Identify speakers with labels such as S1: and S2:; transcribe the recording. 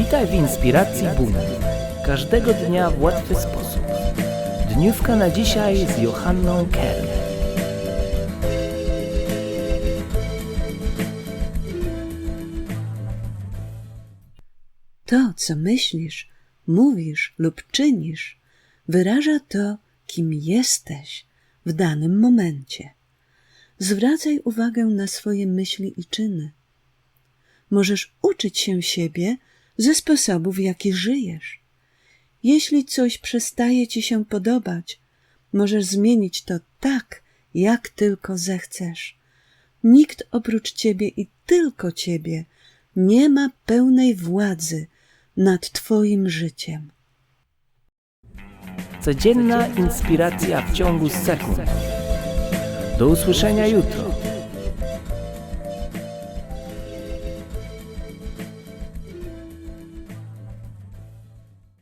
S1: Witaj w inspiracji Buna. Każdego dnia w łatwy sposób. Dniówka na dzisiaj z Johanną Kerr.
S2: To, co myślisz, mówisz lub czynisz, wyraża to, kim jesteś w danym momencie. Zwracaj uwagę na swoje myśli i czyny. Możesz uczyć się siebie ze sposobu, w jaki żyjesz. Jeśli coś przestaje ci się podobać, możesz zmienić to tak, jak tylko zechcesz. Nikt oprócz ciebie i tylko ciebie nie ma pełnej władzy nad twoim życiem.
S1: Codzienna inspiracja w ciągu sekund. Do usłyszenia jutro.